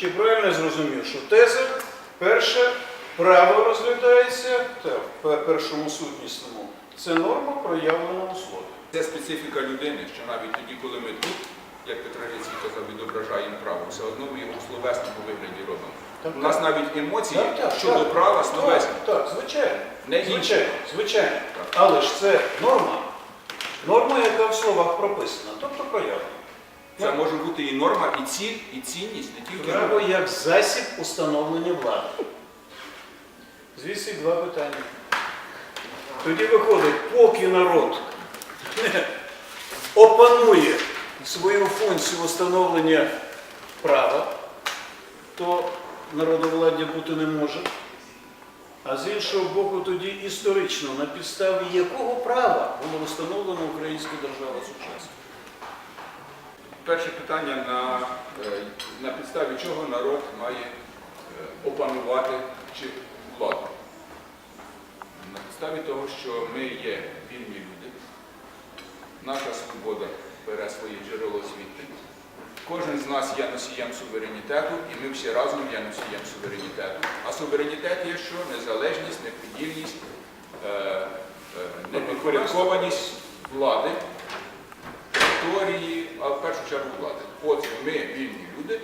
Чи правильно я зрозумів, що теза перше право розглядається в першому сутнісному. Це норма проявлена у слові. Це специфіка людини, що навіть тоді, коли ми тут, як Петро казав, відображаємо право, все одно ми його в словесному вигляді робимо. Так, У нас навіть емоції Так, так, щодо так. права словесні. Так, так, звичайно. Не звичайно, звичайно. Так. Але ж це норма. Норма, яка в словах прописана, тобто проявлена. Це може бути і норма, і ціль, і цінність, не тільки Право норма. як засіб установлення влади. Звідси два питання. Тоді виходить, поки народ опанує свою функцію установлення права, то народовладдя бути не може. А з іншого боку, тоді історично, на підставі якого права було встановлено українська держава сучасна? Перше питання на, е, на підставі чого народ має е, опанувати чи владу. На підставі того, що ми є вільні люди, наша свобода бере своє джерело звідти. Кожен з нас є носієм суверенітету, і ми всі разом є носієм суверенітету. А суверенітет є що? Незалежність, неподільність, е, непідпорядкованість влади, території, а в першу чергу влади. Отже, ми, вільні люди,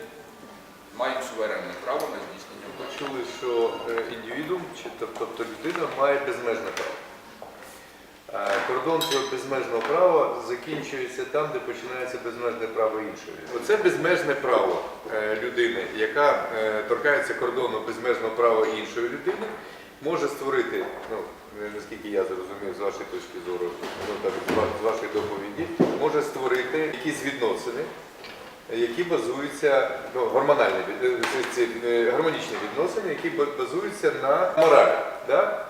маємо суверенне право на здійснення влади. Чули, що е, індивідум, чи тобто людина, має безмежне право. Е, Кордон цього безмежного права закінчується там, де починається безмежне право іншої. Оце безмежне право е, людини, яка торкається кордону безмежного права іншої людини, може створити, ну наскільки я зрозумів з вашої точки зору, ну так з вашої доповіді, може створити якісь відносини, які базуються, ну, гормональні, від- е, гармонічні відносини, які базуються на моралі. Да?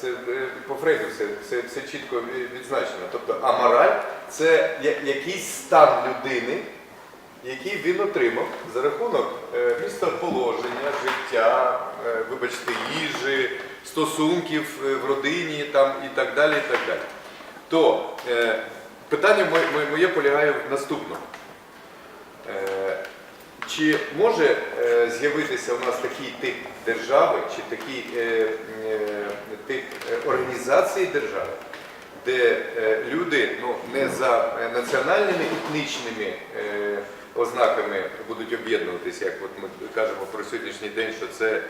Це е, по Фрейду все, все, все чітко відзначено. Тобто, а мораль це якийсь стан людини, який він отримав за рахунок е, місцеположення, життя, е, вибачте, їжі, стосунків е, в родині там, і так далі. І так далі. То е, питання моє, моє- полягає в наступному. Е, Чи може е, з'явитися у нас такий тип держави, чи такий е, е, тип е, організації держави, де е, люди ну, не за е, національними етнічними е, ознаками будуть об'єднуватися, як от ми кажемо про сьогоднішній день, що це е,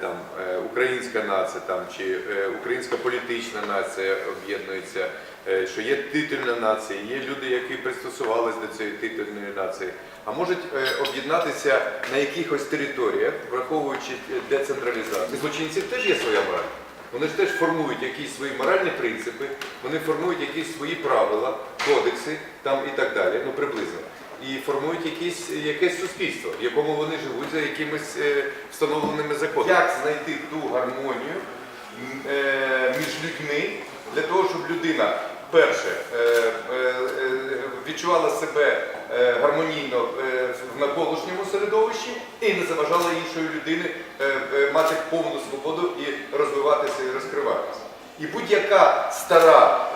там, е, українська нація там, чи е, українська політична нація об'єднується, е, що є титульна нація, є люди, які пристосувалися до цієї титульної нації, а можуть е, об'єднатися на якихось територіях, враховуючи е, децентралізацію. Злочинців теж є своя мораль. Вони ж теж формують якісь свої моральні принципи, вони формують якісь свої правила, кодекси там і так далі, ну приблизно. І формують якісь, якесь суспільство, в якому вони живуть за якимись е, встановленими законами. Як знайти ту гармонію е, між людьми для того, щоб людина, перше, е, відчувала себе гармонійно в навколишньому середовищі і не заважала іншої людини мати повну свободу і розвиватися і розкриватися. І будь-яка стара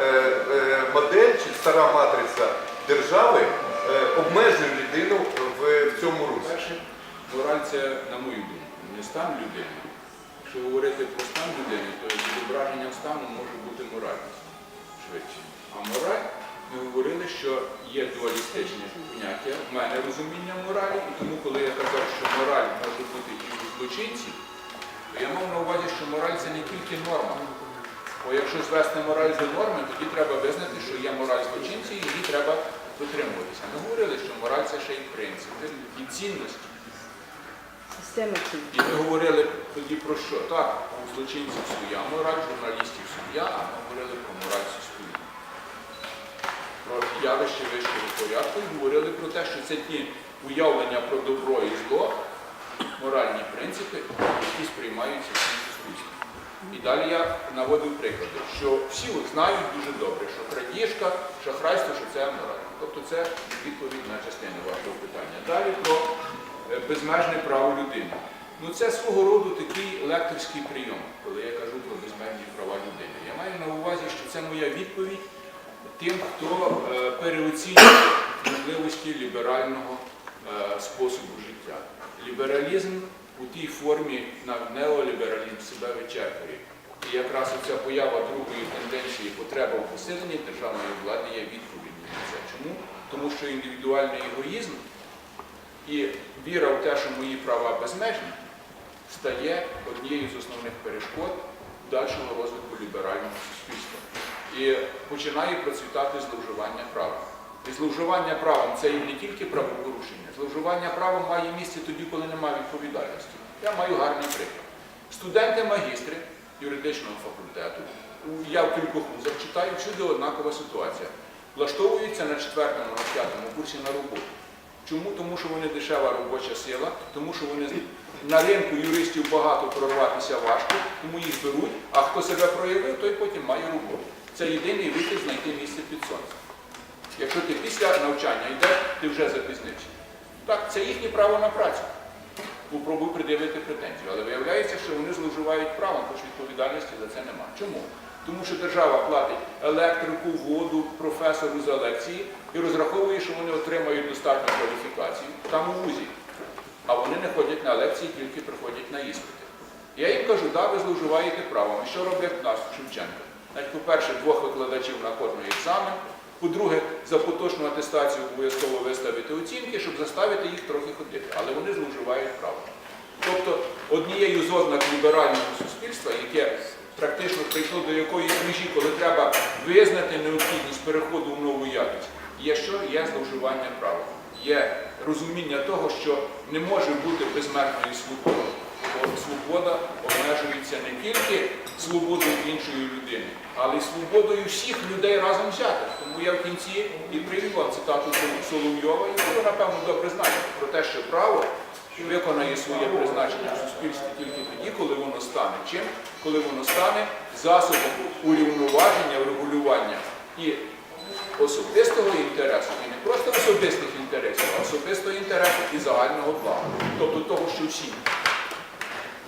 модель чи стара матриця держави обмежує людину в, цьому русі. Це, на мою думку, не стан людини. Якщо говорити про стан людини, то відображенням стану може бути моральність швидше. А мораль, ми говорили, що є дуалістичне поняття, в мене розуміння моралі, і тому, коли я казав, що мораль може бути і у злочинців, то я мав на увазі, що мораль це не тільки норма. Бо якщо звести мораль до норми, тоді треба визнати, що є мораль злочинців, і її треба дотримуватися. Ми говорили, що мораль це ще й принципи і цінності. Система. І ми говорили тоді про що? Так, у злочинців своя мораль, журналістів своя, а ми говорили про мораль суспільну. Про явище вищого порядку і говорили про те, що це ті уявлення про добро і зло, моральні принципи, які сприймаються всім суспільством. І далі я наводив приклади, що всі знають дуже добре, крадіжка, шахрайство, це мораль. Тобто це відповідь на частину вашого питання. Далі про е, безмежне право людини. Ну це свого роду такий лекторський прийом, коли я кажу про безмежні права людини. Я маю на увазі, що це моя відповідь тим, хто е, переоцінює можливості ліберального е, способу життя. лібералізм у тій формі неолібералізм себе вичерпує. І якраз оця поява другої тенденції потреба в посиленні державної влади є відповіддю на це. Чому? Тому що індивідуальний егоїзм і віра в те, що мої права безмежні, стає однією з основних перешкод дальшого розвитку ліберального суспільства. І починає процвітати зловживання правом. І зловживання правом це і не тільки правопорушення. Зловживання правом має місце тоді, коли немає відповідальності. Я маю гарний приклад. Студенти-магістри юридичного факультету, я в кількох вузах читаю, всюди однакова ситуація. Влаштовуються на четвертому, на п'ятому курсі на роботу. Чому? Тому що вони дешева робоча сила, тому що вони на ринку юристів багато прорватися важко, тому їх беруть, а хто себе проявив, той потім має роботу. Це єдиний вихід знайти місце під сонцем. Якщо ти після навчання йдеш, ти вже запізнився. Так, це їхнє право на працю. Попробуй придивити претензію. Але виявляється, що вони зловживають правом, хоч відповідальності за це нема. Чому? Тому що держава платить електрику, воду, професору за лекції і розраховує, що вони отримають достатню кваліфікацію там у вузі. А вони не ходять на лекції, тільки приходять на іспити. Я їм кажу, да, ви зловживаєте правом. І що роблять нас Шевченко? Значить, по-перше, двох викладачів на кожний екзамен. По-друге, за поточну атестацію обов'язково виставити оцінки, щоб заставити їх трохи ходити. Але вони зловживають правом. Тобто однією з ознак ліберального суспільства, яке практично прийшло до якоїсь межі, коли треба визнати необхідність переходу в нову якість, є що? Є зловживання права. Є розуміння того, що не може бути безмежної свободи. Бо свобода обмежується не тільки свободою іншої людини, але й свободою всіх людей разом взятих. Тому я в кінці і привів вам цитату Соловйова, яку ви, напевно, добре знаєте, про те, що право виконає своє призначення в суспільстві тільки тоді, коли воно стане чим, коли воно стане засобом урівноваження, врегулювання і особистого інтересу, і не просто особистих інтересів, а особистого інтересу і загального блага, тобто того, що всі.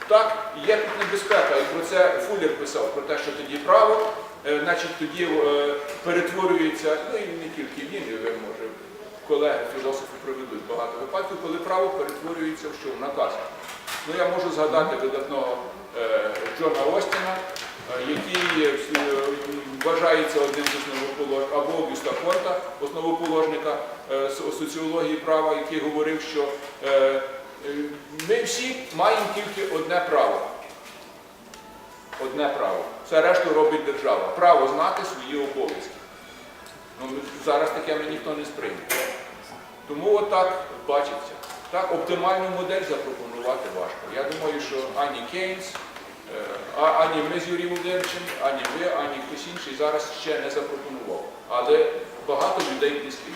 Так, є тут небезпека, і про це Фуллер писав, про те, що тоді право, е, значить, тоді е, перетворюється, ну і не тільки він, і ви, може, колеги, філософи проведуть багато випадків, коли право перетворюється в що? В наказ. Ну, я можу згадати видатного е, Джона Остіна, який вважається одним з основоположників, або Огюста Конта, основоположника соціології права, який говорив, що ми всі маємо тільки одне право. Одне право. Все решту робить держава. Право знати свої обов'язки. Ну, зараз таке ми ніхто не сприйме. Тому отак бачиться. Так, оптимальну модель запропонувати важко. Я думаю, що ані Кейнс, е, ані ми з Юрієм Володимировичем, ані ви, ані хтось інший зараз ще не запропонував. Але багато людей близькі